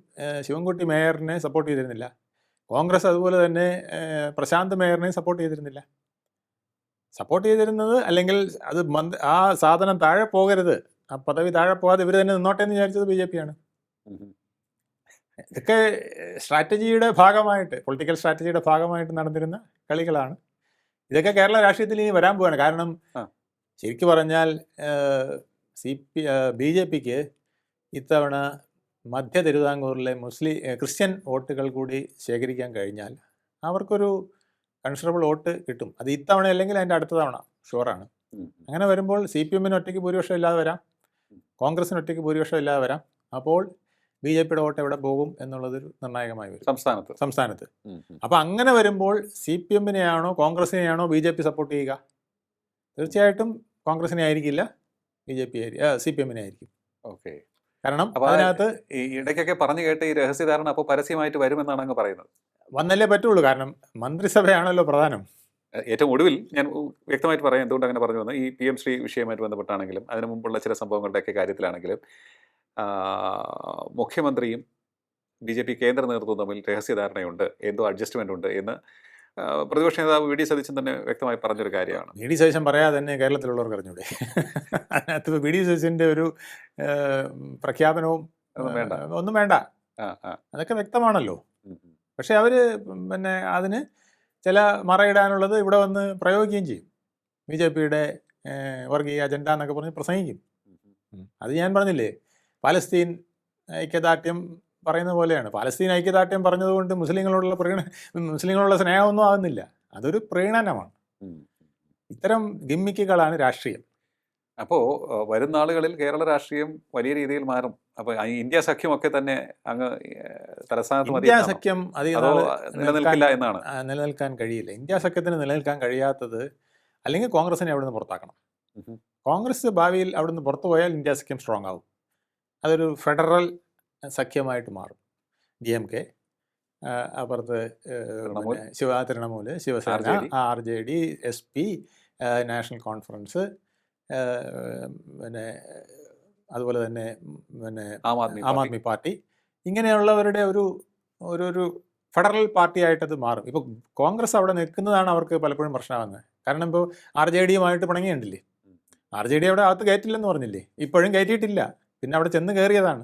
ശിവൻകുട്ടി മേയറിനെ സപ്പോർട്ട് ചെയ്തിരുന്നില്ല. കോൺഗ്രസ് അതുപോലെ തന്നെ പ്രശാന്ത് മേയറിനെ സപ്പോർട്ട് ചെയ്തിരുന്നില്ല. സപ്പോർട്ട് ചെയ്തിരുന്നത് അല്ലെങ്കിൽ അത് മന്ത് ആ സാധനം താഴെ പോകരുത്. ആ പദവി താഴെ പോകാതെ ഇവർ തന്നെ നിന്നോട്ടെ എന്ന് വിചാരിച്ചത് ബി ജെ പി ആണ് ഉം, ഉം. ഇതൊക്കെ സ്ട്രാറ്റജിയുടെ ഭാഗമായിട്ട് പൊളിറ്റിക്കൽ സ്ട്രാറ്റജിയുടെ ഭാഗമായിട്ട് നടന്നിരുന്ന കളികളാണ്. ഇതൊക്കെ കേരള രാഷ്ട്രീയത്തിൽ ഇനി വരാൻ പോവാണ്. കാരണം ശരിക്കും പറഞ്ഞാൽ സി പി ബി ജെ പിക്ക് ഇത്തവണ മധ്യ തിരുവിതാംകൂറിലെ മുസ്ലിം ക്രിസ്ത്യൻ വോട്ടുകൾ കൂടി ശേഖരിക്കാൻ കഴിഞ്ഞാൽ അവർക്കൊരു കൺസിഡറബിൾ വോട്ട് കിട്ടും. അത് ഇത്തവണ അല്ലെങ്കിൽ അതിന്റെ അടുത്ത തവണ. ഷുവറാണ്. അങ്ങനെ വരുമ്പോൾ സി പി എമ്മിന് ഒറ്റയ്ക്ക് ഭൂരിപക്ഷം ഇല്ലാതെ വരാം. കോൺഗ്രസിന് ഒറ്റയ്ക്ക് ഭൂരിപക്ഷം ഇല്ലാതെ വരാം. അപ്പോൾ ബി ജെ പിയുടെ വോട്ട് എവിടെ പോകും എന്നുള്ളത് നിർണായകമായി വരും. സംസ്ഥാനത്ത്. സംസ്ഥാനത്ത്. അപ്പോൾ അങ്ങനെ വരുമ്പോൾ സി പി എമ്മിനെയാണോ കോൺഗ്രസിനെയാണോ ബി ജെ പി സപ്പോർട്ട് ചെയ്യുക? തീർച്ചയായിട്ടും കോൺഗ്രസിനെ ആയിരിക്കില്ല B J P C P എമ്മിനെ ആയിരിക്കും. ഓക്കെ. കാരണം അതിനകത്ത് ഈ ഇടയ്ക്കൊക്കെ പറഞ്ഞു കേട്ട് ഈ രഹസ്യധാരണ അപ്പോൾ പരസ്യമായിട്ട് വരുമെന്നാണ് അങ്ങ് പറയുന്നത്. വന്നല്ലേ പറ്റുള്ളൂ കാരണം മന്ത്രിസഭയാണല്ലോ പ്രധാനം. ഏറ്റവും ഒടുവിൽ ഞാൻ വ്യക്തമായിട്ട് പറയാം എന്തുകൊണ്ട് അങ്ങനെ പറഞ്ഞു വന്നു ഈ പി എം ശ്രീ വിഷയമായിട്ട് ബന്ധപ്പെട്ടാണെങ്കിലും അതിനു മുമ്പുള്ള ചില സംഭവങ്ങളുടെയൊക്കെ കാര്യത്തിലാണെങ്കിലും മുഖ്യമന്ത്രിയും ബി ജെ പി കേന്ദ്ര നേതൃത്വവും തമ്മിൽ രഹസ്യധാരണയുണ്ട് എന്തോ അഡ്ജസ്റ്റ്മെന്റ് ഉണ്ട് എന്ന് പ്രതിപക്ഷ നേതാവ് വി ഡി സതീശൻ തന്നെ വ്യക്തമായി പറഞ്ഞൊരു കാര്യമാണ്. വി ഡി സതീശൻ പറയാതെ തന്നെ കേരളത്തിലുള്ളവർക്ക് അറിഞ്ഞൂടെ അതിനകത്ത് വി ഡി സതീശന്റെ ഒരു പ്രഖ്യാപനവും വേണ്ട. ഒന്നും വേണ്ട. ആ ആ. അതൊക്കെ വ്യക്തമാണല്ലോ. പക്ഷെ അവർ പിന്നെ അതിന് ചില മറയിടാനുള്ളത് ഇവിടെ വന്ന് പ്രയോഗിക്കുകയും ചെയ്യും. ബി ജെ പിയുടെ വർഗീയ അജണ്ട എന്നൊക്കെ പറഞ്ഞ് പ്രസംഗിക്കും. അത് ഞാൻ പറഞ്ഞില്ലേ? പാലസ്തീൻ ഐക്യദാർഢ്യം പറയുന്ന പോലെയാണ്. പാലസ്തീൻ ഐക്യദാർഢ്യം പറഞ്ഞതുകൊണ്ട് മുസ്ലിങ്ങളോടുള്ള പ്രീണ മുസ്ലിങ്ങളോടുള്ള സ്നേഹമൊന്നും ആകുന്നില്ല അതൊരു പ്രീണനമാണ്. ഇത്തരം ഗിമ്മിക്കുകളാണ് രാഷ്ട്രീയം. അപ്പോൾ വരും വരുന്ന നാളുകളിൽ കേരള രാഷ്ട്രീയം വലിയ രീതിയിൽ മാറും. അപ്പോൾ ഇന്ത്യ സഖ്യമൊക്കെ തന്നെ അങ്ങ് തലസ്ഥാനത്ത് ഇന്ത്യ സഖ്യം അധികം നിലനിൽക്കില്ല എന്നാണ്? നിലനിൽക്കാൻ കഴിയില്ല. ഇന്ത്യ സഖ്യത്തിന് നിലനിൽക്കാൻ കഴിയാത്തത് അല്ലെങ്കിൽ കോൺഗ്രസിനെ അവിടുന്ന് പുറത്താക്കണം. കോൺഗ്രസ് ഭാവിയിൽ അവിടുന്ന് പുറത്തു പോയാൽ ഇന്ത്യ സഖ്യം സ്ട്രോങ് ആവും. അതൊരു ഫെഡറൽ സഖ്യമായിട്ട് മാറും. ഡി എം കെ അപ്പുറത്ത് Shiva Trinamool Shiv Sena R J D. S P national conference പിന്നെ അതുപോലെ തന്നെ പിന്നെ ആം ആദ്മി പാർട്ടി. ഇങ്ങനെയുള്ളവരുടെ ഒരു ഒരു ഒരു ഫെഡറൽ പാർട്ടിയായിട്ടത് മാറും. ഇപ്പോൾ കോൺഗ്രസ് അവിടെ നിൽക്കുന്നതാണ് അവർക്ക് പലപ്പോഴും പ്രശ്നമാകുന്നത്. കാരണം ഇപ്പോൾ ആർ ജെ ഡിയുമായിട്ട് പിണങ്ങിയുണ്ടല്ലേ. ആർ ജെ ഡി അവിടെ അകത്ത് കയറ്റില്ലെന്ന് പറഞ്ഞില്ലേ? ഇപ്പോഴും കയറ്റിയിട്ടില്ല. പിന്നെ അവിടെ ചെന്ന് കയറിയതാണ്.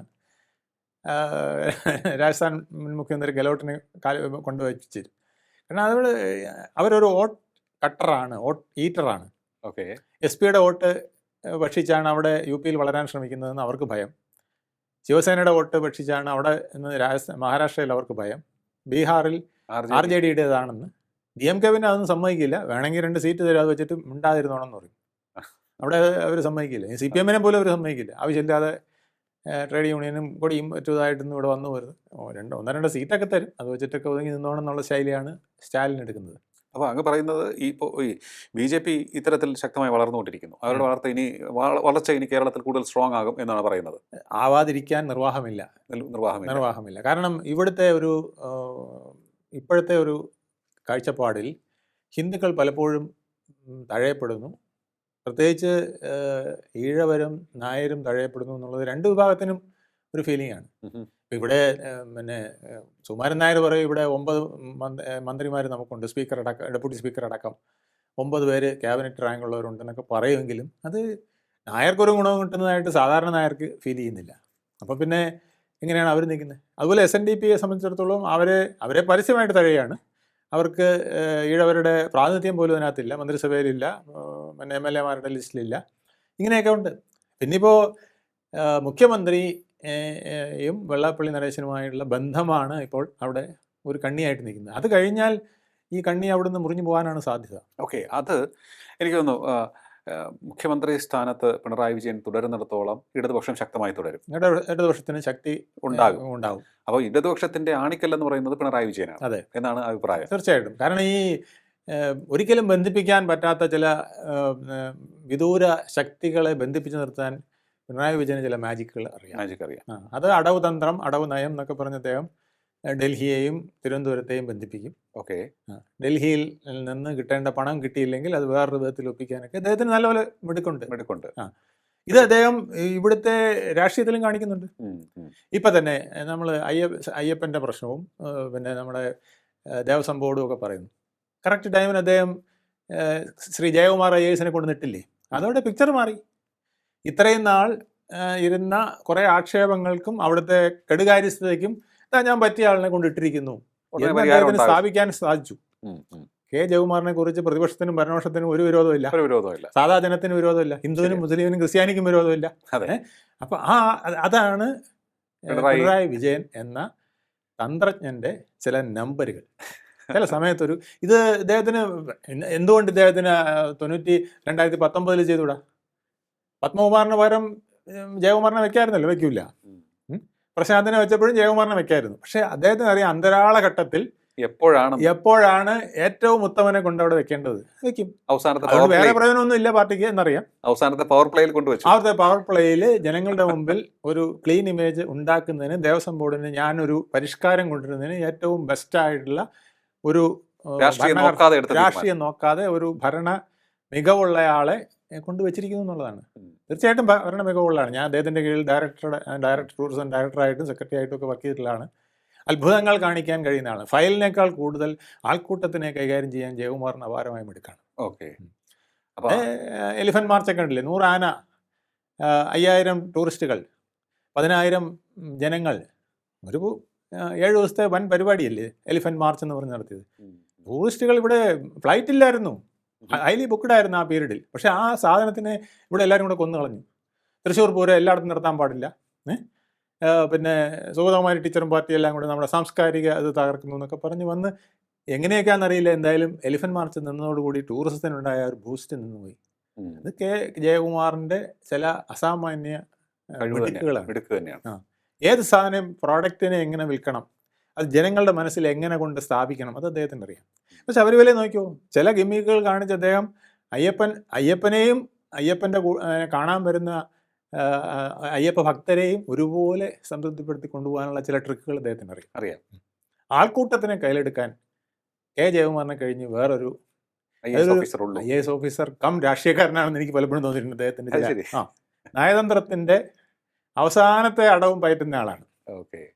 രാജസ്ഥാൻ മുൻ മുഖ്യമന്ത്രി ഗെലോട്ടിനെ കാൽ കൊണ്ടുവച്ച് കാരണം അവർ അവരൊരു ഓട്ട് കട്ടറാണ് വോട്ട് ഈറ്ററാണ്. ഓക്കെ. എസ് പിയുടെ വോട്ട് ഭക്ഷിച്ചാണ് അവിടെ യു പിയിൽ വളരാൻ ശ്രമിക്കുന്നതെന്ന് അവർക്ക് ഭയം. ശിവസേനയുടെ വോട്ട് ഭക്ഷിച്ചാണ് അവിടെ ഇന്ന് രാജസ്ഥാൻ മഹാരാഷ്ട്രയിൽ അവർക്ക് ഭയം. ബീഹാറിൽ ആർ ജെ ഡിയുടേതാണെന്ന് ഡി എം കെ പിന്നെ അതൊന്നും സമ്മതിക്കില്ല. വേണമെങ്കിൽ രണ്ട് സീറ്റ് തരും അത് വെച്ചിട്ട് മിണ്ടാതിരുന്നോണമെന്ന് പറയും. അവിടെ അവർ സമ്മതിക്കില്ല. സി പി എമ്മിനെ പോലും അവർ സമ്മതിക്കില്ല. ആവശ്യമില്ലാതെ ട്രേഡ് യൂണിയനും കൂടിയും മറ്റേതായിട്ടൊന്നും ഇവിടെ വന്നു വരുന്നത് ഓ രണ്ട് ഒന്നോ രണ്ടോ സീറ്റൊക്കെ തരും. അത് വെച്ചിട്ടൊക്കെ ഒതുങ്ങി നിന്നോണം എന്നുള്ള ശൈലിയാണ് സ്റ്റാലിൻ എടുക്കുന്നത്. അപ്പോൾ അങ്ങ് പറയുന്നത് ഈ ഇപ്പോൾ ഈ ബി ജെ പി ഇത്തരത്തിൽ ശക്തമായി വളർന്നുകൊണ്ടിരിക്കുന്നു. അവരുടെ വളർത്ത വളർച്ച ഇനി വളർച്ച ഇനി കേരളത്തിൽ കൂടുതൽ സ്ട്രോങ് ആകും എന്നാണ് പറയുന്നത്. ആവാതിരിക്കാൻ നിർവാഹമില്ല. നിർ- നിർവാഹമില്ല. നിർവാഹമില്ല. കാരണം ഇവിടുത്തെ ഒരു ഇപ്പോഴത്തെ ഒരു കാഴ്ചപ്പാടിൽ ഹിന്ദുക്കൾ പലപ്പോഴും തഴയപ്പെടുന്നു. പ്രത്യേകിച്ച് ഈഴവരും നായരും തഴയപ്പെടുന്നു എന്നുള്ളത് രണ്ട് വിഭാഗത്തിനും ഒരു ഫീലിംഗ് ആണ്. ഇവിടെ പിന്നെ സുമാരൻ നായർ പറയും ഇവിടെ ഒമ്പത് മന്ത്രിമാർ നമുക്കുണ്ട് സ്പീക്കർ അടക്കം ഡെപ്യൂട്ടി സ്പീക്കർ അടക്കം ഒമ്പത് പേര് ക്യാബിനറ്റ് റാങ്ക് ഉള്ളവരുണ്ടെന്നൊക്കെ പറയുമെങ്കിലും അത് നായർക്കൊരു ഗുണം കിട്ടുന്നതായിട്ട് സാധാരണ നായർക്ക് ഫീൽ ചെയ്യുന്നില്ല. അപ്പോൾ പിന്നെ എങ്ങനെയാണ് അവർ നിൽക്കുന്നത്? അതുപോലെ എസ് എൻ ഡി പിയെ സംബന്ധിച്ചിടത്തോളം അവരെ അവരെ പരസ്യമായിട്ട് തഴയാണ് അവർക്ക് ഈഴവരുടെ പ്രാതിനിധ്യം പോലും അതിനകത്തില്ല. മന്ത്രിസഭയിലില്ല. പിന്നെ എം എൽ എമാരുടെ ലിസ്റ്റിലില്ല. ഇങ്ങനെയൊക്കെ ഉണ്ട്. പിന്നിപ്പോൾ മുഖ്യമന്ത്രിയും വെള്ളാപ്പള്ളി നടേശനുമായുള്ള ബന്ധമാണ് ഇപ്പോൾ അവിടെ ഒരു കണ്ണിയായിട്ട് നിൽക്കുന്നത്. അത് കഴിഞ്ഞാൽ ഈ കണ്ണി അവിടുന്ന് മുറിഞ്ഞു പോകാനാണ് സാധ്യത. ഓക്കെ. അത് എനിക്ക് തോന്നുന്നു മുഖ്യമന്ത്രി സ്ഥാനത്ത് പിണറായി വിജയൻ തുടരുന്നിടത്തോളം ഇടതുപക്ഷം ശക്തമായി തുടരും. ഇടതുപക്ഷത്തിന് ശക്തി ഉണ്ടാകും. ഉണ്ടാകും. അപ്പോൾ ഇടതുപക്ഷത്തിന്റെ ആണിക്കല്ലെന്ന് എന്ന് പറയുന്നത് പിണറായി വിജയനാണ് അതെ. എന്നാണ് അഭിപ്രായം. തീർച്ചയായിട്ടും. കാരണം ഈ ഒരിക്കലും ബന്ധിപ്പിക്കാൻ പറ്റാത്ത ചില വിദൂര ശക്തികളെ ബന്ധിപ്പിച്ച് നിർത്താൻ പിണറായി വിജയന് ചില മാജിക്കുകൾ അറിയാം. മാജിക് അറിയാം. അത് അടവ് തന്ത്രം അടവ് നയം എന്നൊക്കെ പറഞ്ഞ അദ്ദേഹം ഡൽഹിയെയും തിരുവനന്തപുരത്തെയും ബന്ധിപ്പിക്കും. ഓക്കെ. ഡൽഹിയിൽ നിന്ന് കിട്ടേണ്ട പണം കിട്ടിയില്ലെങ്കിൽ അത് വേറൊരു വിധത്തിൽ ഒപ്പിക്കാനൊക്കെ അദ്ദേഹത്തിന് നല്ലപോലെ മിടുക്കുണ്ട്. ആ ഇത് അദ്ദേഹം ഇവിടുത്തെ രാഷ്ട്രീയത്തിലും കാണിക്കുന്നുണ്ട്. ഇപ്പം തന്നെ നമ്മൾ അയ്യപ്പ അയ്യപ്പന്റെ പ്രശ്നവും പിന്നെ നമ്മുടെ ദേവസ്വം ബോർഡും ഒക്കെ പറയുന്നു. കറക്റ്റ് ടൈമിന് അദ്ദേഹം ശ്രീ ജയകുമാർ ഐ എസിനെ കൊണ്ട് നിട്ടില്ലേ? അതോടെ പിക്ചർ മാറി. ഇത്രയും നാൾ ഇരുന്ന കുറേ ആക്ഷേപങ്ങൾക്കും അവിടുത്തെ കെടുകാര്യസ്ഥതയ്ക്കും "ദാ ഞാൻ പറ്റിയ ആളിനെ കൊണ്ട് ഇട്ടിരിക്കുന്നു അദ്ദേഹത്തിന് സ്ഥാപിക്കാൻ സാധിച്ചു. കെ ജയകുമാറിനെ കുറിച്ച് പ്രതിപക്ഷത്തിനും ഭരണപക്ഷത്തിനും ഒരു വിരോധമില്ല ഒരു വിരോധമില്ല സാധാ ജനത്തിന് വിരോധമില്ല ഹിന്ദുവിനും മുസ്ലിമിനും ക്രിസ്ത്യാനിക്കും വിരോധമില്ല അതെ. അപ്പൊ ആ അതാണ് പിണറായി- വിജയൻ എന്ന തന്ത്രജ്ഞന്റെ ചില നമ്പറുകൾ. ചില സമയത്തൊരു ഇത് ഇദ്ദേഹത്തിന് എന്തുകൊണ്ട് ഇദ്ദേഹത്തിന് തൊണ്ണൂറ്റി രണ്ടായിരത്തി പത്തൊമ്പതിൽ ചെയ്തുകൂടാ? പത്മകുമാറിന് പകരം ജയകുമാറിനെ വെക്കായിരുന്നല്ലോ വെക്കൂല. പ്രശാന്തിനെ വെച്ചപ്പോഴും ജയകുമാറിനെ വെക്കായിരുന്നു. പക്ഷേ അദ്ദേഹത്തിന് അറിയാം അന്തരാള ഘട്ടത്തിൽ എപ്പോഴാണ് എപ്പോഴാണ് ഏറ്റവും ഉത്തമനെ കൊണ്ട് അവിടെ വെക്കേണ്ടത്? വെക്കും. അവസാനത്തെ വേറെ പ്രയോജനമൊന്നും ഇല്ല പാർട്ടിക്ക് എന്നറിയാം. അവസാനത്തെ പവർ പ്ലേയിൽ കൊണ്ടുവച്ചു അവിടുത്തെ പവർ പ്ലേയിൽ ജനങ്ങളുടെ മുമ്പിൽ ഒരു ക്ലീൻ ഇമേജ് ഉണ്ടാക്കുന്നതിന് ദേവസ്വം ബോർഡിന് ഞാനൊരു പരിഷ്കാരം കൊണ്ടുവരുന്നതിന് ഏറ്റവും ബെസ്റ്റ് ആയിട്ടുള്ള ഒരു. രാഷ്ട്രീയം നോക്കാതെ ഒരു ഭരണ മികവുള്ളയാളെ ഏഹ്, കൊണ്ടുവച്ചിരിക്കുന്നു എന്നുള്ളതാണ്. തീർച്ചയായിട്ടും ഭരണ മികവുള്ളതാണ് ഞാൻ അദ്ദേഹത്തിന്റെ കീഴിൽ ഡയറക്ടറുടെ ഡയറക്ടർ ടൂറിസം ഡയറക്ടറായിട്ടും സെക്രട്ടറി ആയിട്ടും ഒക്കെ വർക്ക് ചെയ്തിട്ടുള്ളതാണ്. അത്ഭുതങ്ങൾ കാണിക്കാൻ കഴിയുന്ന ആളാണ് ഫയലിനേക്കാൾ കൂടുതൽ ആൾക്കൂട്ടത്തിനെ കൈകാര്യം ചെയ്യാൻ ജയകുമാറിന് അപാരമായി മിടുക്കാണ് ഓക്കെ. എലിഫന്റ് മാർച്ച് മാർച്ചൊക്കെ ഉണ്ടല്ലേ നൂറ് ആന അയ്യായിരം ടൂറിസ്റ്റുകൾ പതിനായിരം ജനങ്ങൾ. ഒരു ഏഴ് ദിവസത്തെ വൻ പരിപാടിയല്ലേ എലിഫന്റ് മാർച്ച് എന്ന് പറഞ്ഞ് നടത്തിയത്. ടൂറിസ്റ്റുകൾ ഇവിടെ ഫ്ലൈറ്റ് ഇല്ലായിരുന്നു. ഹൈലി ബുക്ക്ഡ് ആയിരുന്നു ആ പീരീഡിൽ. പക്ഷേ ആ സാധനത്തിനെ ഇവിടെ എല്ലാവരും കൂടെ കൊന്നു കളഞ്ഞു. തൃശ്ശൂർ പൂരം എല്ലായിടത്തും നിർത്താൻ പാടില്ല. പിന്നെ സുഗതകുമാരി ടീച്ചറും പാർട്ടി എല്ലാം കൂടെ നമ്മുടെ സാംസ്കാരിക അത് തകർക്കുന്നു എന്നൊക്കെ പറഞ്ഞ് വന്ന് എങ്ങനെയൊക്കെയാണെന്നറിയില്ല. എന്തായാലും എലിഫന്റ് മാർച്ച് നിന്നതോടുകൂടി ടൂറിസത്തിനുണ്ടായ ഒരു ബൂസ്റ്റ് നിന്നുപോയി. അത് കെ. ജയകുമാറിന്റെ ചില അസാമാന്യ മിടുക്കുകളാണ്. മിടുക്ക് തന്നെയാണ്. ഏത് സാധനം പ്രോഡക്റ്റിനെ എങ്ങനെ വിൽക്കണം? അത് ജനങ്ങളുടെ മനസ്സിൽ എങ്ങനെ കൊണ്ട് സ്ഥാപിക്കണം അത് അദ്ദേഹത്തിന് അറിയാം. പക്ഷെ ശബരിമല നോക്കിയോ? ചില ഗിമ്മിക്കുകൾ കാണിച്ച് അദ്ദേഹം അയ്യപ്പൻ അയ്യപ്പനെയും അയ്യപ്പന്റെ കാണാൻ വരുന്ന അയ്യപ്പ ഭക്തരെയും ഒരുപോലെ സംതൃപ്തിപ്പെടുത്തി കൊണ്ടുപോകാനുള്ള ചില ട്രിക്കുകൾ അദ്ദേഹത്തിന് അറിയാം. അറിയാം. ആൾക്കൂട്ടത്തിനെ കയ്യിലെടുക്കാൻ കെ. ജയകുമാറിനെ കഴിഞ്ഞ് വേറൊരു ഐ എസ് ഓഫീസർ ഉള്ളൂ. ഐ എസ് ഓഫീസർ കം രാഷ്ട്രീയക്കാരനാണെന്ന് എനിക്ക് പലപ്പോഴും തോന്നിയിട്ടുണ്ട് അദ്ദേഹത്തിന്റെ ആ. നയതന്ത്രത്തിന്റെ അവസാനത്തെ അടവും പയറ്റുന്ന ആളാണ്. ഓക്കെ.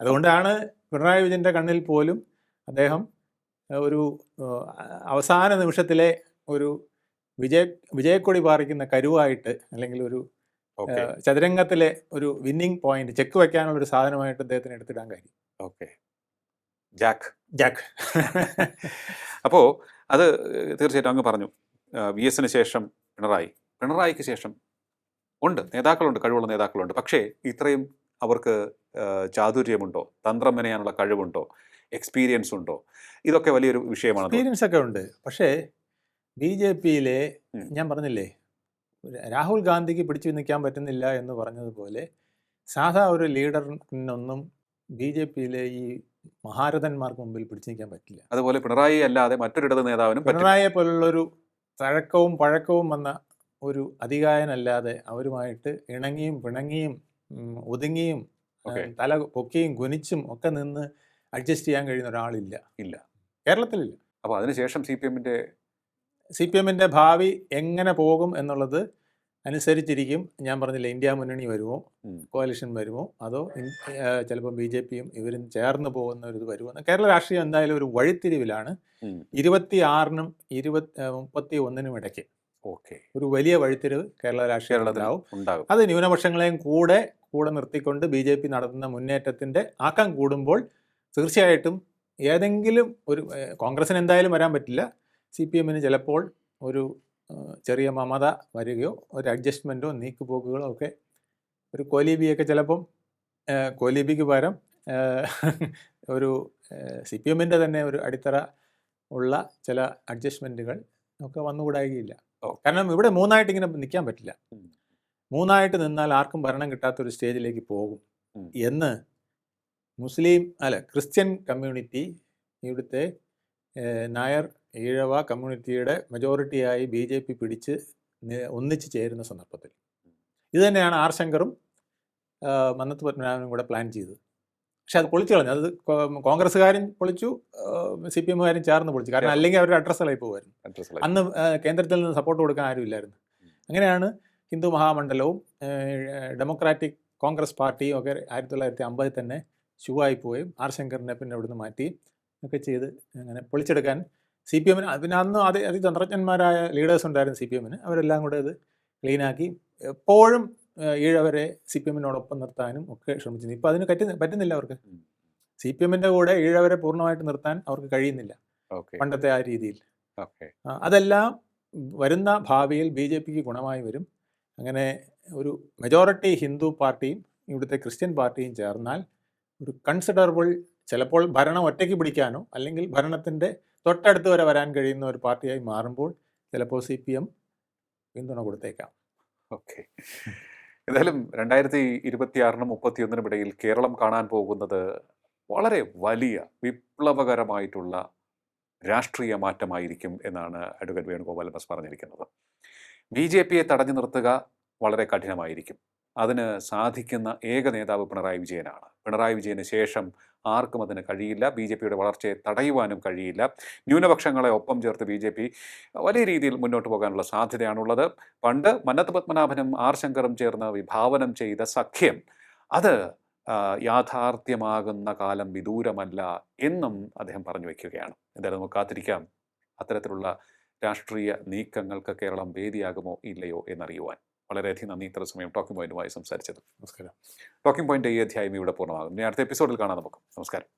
അതുകൊണ്ടാണ് പിണറായി വിജയന്റെ കണ്ണിൽ പോലും അദ്ദേഹം ഒരു അവസാന നിമിഷത്തിലെ ഒരു വിജയ വിജയക്കൊടി പാറിക്കുന്ന കരുവായിട്ട് അല്ലെങ്കിൽ ഒരു ചതുരംഗത്തിലെ ഒരു വിന്നിംഗ് പോയിന്റ് ചെക്ക് വെക്കാനുള്ള ഒരു സാധനമായിട്ട് അദ്ദേഹത്തിന് എടുത്തിടാൻ കഴിയും. ഓക്കെ. ജാക്ക്. ജാക്ക്. അപ്പോൾ അത് തീർച്ചയായിട്ടും അങ്ങ് പറഞ്ഞു. വി എസിന് ശേഷം പിണറായി. പിണറായിക്ക് ശേഷം ഉണ്ട്. നേതാക്കളുണ്ട്. കഴിവുള്ള നേതാക്കളുണ്ട്. പക്ഷേ ഇത്രയും അവർക്ക് ചാതുര്യമുണ്ടോ? തന്ത്രം മെനയാനുള്ള കഴിവുണ്ടോ? എക്സ്പീരിയൻസ് ഉണ്ടോ? ഇതൊക്കെ വലിയൊരു വിഷയമാണ് എക്സ്പീരിയൻസ് ഒക്കെ ഉണ്ട്. പക്ഷേ ബി ജെ പിയിലെ ഞാൻ പറഞ്ഞില്ലേ രാഹുൽ ഗാന്ധിക്ക് പിടിച്ചു നിൽക്കാൻ പറ്റുന്നില്ല എന്ന് പറഞ്ഞതുപോലെ സാധാ ഒരു ലീഡറിനൊന്നും ബി ജെ പിയിലെ ഈ മഹാരഥന്മാർക്ക് മുമ്പിൽ പിടിച്ചു നിൽക്കാൻ പറ്റില്ല. അതുപോലെ പിണറായി അല്ലാതെ മറ്റൊരിടത് നേതാവിനും പിണറായിയെ പോലുള്ളൊരു തഴക്കവും പഴക്കവും വന്ന ഒരു അധികായനല്ലാതെ അവരുമായിട്ട് ഇണങ്ങിയും പിണങ്ങിയും ഒതുങ്ങിയും തല പൊക്കിയും ഗുനിച്ചും ഒക്കെ നിന്ന് അഡ്ജസ്റ്റ് ചെയ്യാൻ കഴിയുന്ന ഒരാളില്ല. ഇല്ല. കേരളത്തിലില്ല. അപ്പോൾ അതിനുശേഷം സി പി എമ്മിന്റെ സി പി എമ്മിന്റെ ഭാവി എങ്ങനെ പോകും എന്നുള്ളത് അനുസരിച്ചിരിക്കും. ഞാൻ പറഞ്ഞില്ല ഇന്ത്യ മുന്നണി വരുമോ. കോalition വരുമോ? അതോ ചിലപ്പോൾ ബി ജെ പിയും ഇവരും ചേർന്ന് പോകുന്ന ഒരു ഇത് വരുമോ? കേരള രാഷ്ട്രീയം എന്തായാലും ഒരു വഴിത്തിരിവിലാണ്. ഇരുപത്തി ആറിനും ഇരുപത്തി മുപ്പത്തി ഒന്നിനും ഇടയ്ക്ക്. ഓക്കെ. ഒരു വലിയ വഴിത്തിരിവ് കേരള രാഷ്ട്രീയത്തിലാവും ഉണ്ടാകും. അത് ന്യൂനപക്ഷങ്ങളെയും കൂടെ കൂടെ നിർത്തിക്കൊണ്ട് ബി ജെ പി നടത്തുന്ന മുന്നേറ്റത്തിന്റെ ആക്കം കൂടുമ്പോൾ തീർച്ചയായിട്ടും ഏതെങ്കിലും ഒരു കോൺഗ്രസിന് എന്തായാലും വരാൻ പറ്റില്ല. സി പി എമ്മിന് ചിലപ്പോൾ ഒരു ചെറിയ മമത വരികയോ ഒരു അഡ്ജസ്റ്റ്മെന്റോ നീക്കുപോക്കുകളോ ഒക്കെ ഒരു കോലീബിയൊക്കെ ചിലപ്പം കോലീബിക്ക് പകരം ഒരു സി പി എമ്മിന്റെ തന്നെ ഒരു അടിത്തറ ഉള്ള ചില അഡ്ജസ്റ്റ്മെന്റുകൾ ഒക്കെ വന്നുകൂടായികയില്ല. കാരണം ഇവിടെ മൂന്നായിട്ട് ഇങ്ങനെ നിൽക്കാൻ പറ്റില്ല. മൂന്നായിട്ട് നിന്നാൽ ആർക്കും ഭരണം കിട്ടാത്ത ഒരു സ്റ്റേജിലേക്ക് പോകും. എന്ന് മുസ്ലിം അല്ല ക്രിസ്ത്യൻ കമ്മ്യൂണിറ്റി ഇവിടുത്തെ നായർ ഈഴവ കമ്മ്യൂണിറ്റിയുടെ മെജോറിറ്റിയായി ബി ജെ പി പിടിച്ച് ഒന്നിച്ചു ചേരുന്ന സന്ദർഭത്തിൽ. ഇതുതന്നെയാണ് ആർ ശങ്കറും മന്നത്ത് പത്മനാഭനും കൂടെ പ്ലാൻ ചെയ്തത്. പക്ഷെ അത് പൊളിച്ചു കളഞ്ഞു. അത് കോൺഗ്രസ്സുകാരും പൊളിച്ചു സി പി എമ്മുകാരും ചേർന്ന് പൊളിച്ചു. കാരണം അല്ലെങ്കിൽ അവരുടെ അഡ്രസ്സുകളായി പോകുമായിരുന്നു. അന്ന് കേന്ദ്രത്തിൽ നിന്ന് സപ്പോർട്ട് കൊടുക്കാൻ ആരുമില്ലായിരുന്നു. അങ്ങനെയാണ് ഹിന്ദു മഹാമണ്ഡലവും ഡെമോക്രാറ്റിക് കോൺഗ്രസ് പാർട്ടിയും ഒക്കെ ആയിരത്തി തൊള്ളായിരത്തി അമ്പതിൽ തന്നെ ശുവായി പോയി ആർ ശങ്കറിനെ പിന്നെ അവിടുന്ന് മാറ്റി ഒക്കെ ചെയ്ത് അങ്ങനെ പൊളിച്ചെടുക്കാൻ സി പി എമ്മിന് പിന്നെ അന്ന് അതി അതിതന്ത്രജ്ഞന്മാരായ ലീഡേഴ്സ് ഉണ്ടായിരുന്നു സി പി എമ്മിന് അവരെല്ലാം കൂടെ ഇത് ക്ലീനാക്കി എപ്പോഴും ഈഴവരെ സി പി എമ്മിനോടൊപ്പം നിർത്താനും ഒക്കെ ശ്രമിച്ചിരുന്നു. ഇപ്പോൾ അതിന് പറ്റുന്ന പറ്റുന്നില്ല അവർക്ക്. സി പി എമ്മിന്റെ കൂടെ ഈഴവരെ പൂർണമായിട്ട് നിർത്താൻ അവർക്ക് കഴിയുന്നില്ല പണ്ടത്തെ ആ രീതിയിൽ. ഓക്കെ. അതെല്ലാം വരുന്ന ഭാവിയിൽ ബി ജെ പിക്ക് ഗുണമായി വരും. അങ്ങനെ ഒരു മെജോറിറ്റി ഹിന്ദു പാർട്ടിയും ഇവിടുത്തെ ക്രിസ്ത്യൻ പാർട്ടിയും ചേർന്നാൽ ഒരു കൺസിഡറബിൾ ചിലപ്പോൾ ഭരണം ഒറ്റയ്ക്ക് പിടിക്കാനോ അല്ലെങ്കിൽ ഭരണത്തിന്റെ തൊട്ടടുത്ത് വരെ വരാൻ കഴിയുന്ന ഒരു പാർട്ടിയായി മാറുമ്പോൾ ചിലപ്പോൾ സി പി എം പിന്തുണ കൊടുത്തേക്കാം. ഓക്കെ. എന്തായാലും രണ്ടായിരത്തി ഇരുപത്തിയാറിനും മുപ്പത്തിയൊന്നിനും ഇടയിൽ കേരളം കാണാൻ പോകുന്നത് വളരെ വലിയ വിപ്ലവകരമായിട്ടുള്ള രാഷ്ട്രീയ മാറ്റമായിരിക്കും എന്നാണ് അഡ്വക്കേറ്റ് വേണുഗോപാൽ ബസ് പറഞ്ഞിരിക്കുന്നത്. ബി ജെ പിയെ തടഞ്ഞു നിർത്തുക വളരെ കഠിനമായിരിക്കും. അതിന് സാധിക്കുന്ന ഏക നേതാവ് പിണറായി വിജയനാണ്. പിണറായി വിജയന് ശേഷം ആർക്കും അതിന് കഴിയില്ല. ബി ജെ പിയുടെ വളർച്ചയെ തടയുവാനും കഴിയില്ല. ന്യൂനപക്ഷങ്ങളെ ഒപ്പം ചേർത്ത് ബി ജെ പി വലിയ രീതിയിൽ മുന്നോട്ട് പോകാനുള്ള സാധ്യതയാണുള്ളത്. പണ്ട് മന്നത്ത് പത്മനാഭനും ആർ ശങ്കറും ചേർന്ന് വിഭാവനം ചെയ്ത സഖ്യം അത് യാഥാർത്ഥ്യമാകുന്ന കാലം വിദൂരമല്ല എന്നും അദ്ദേഹം പറഞ്ഞു വയ്ക്കുകയാണ് എന്തായാലും നമുക്ക് കാത്തിരിക്കാം. അത്തരത്തിലുള്ള രാഷ്ട്രീയ നീക്കങ്ങൾക്ക് കേരളം വേദിയാകുമോ ഇല്ലയോ എന്നറിയുവാൻ. വളരെയധികം നന്ദി. ഇത്ര സമയം ടോക്കിംഗ് പോയിന്റുമായി സംസാരിച്ചത് നമസ്കാരം. ടോക്കിംഗ് പോയിന്റ് ഈ അധ്യായം ഇവിടെ പൂർണമാകും ഇനി അടുത്ത എപ്പിസോഡിൽ കാണാം നമുക്ക്. നമസ്കാരം.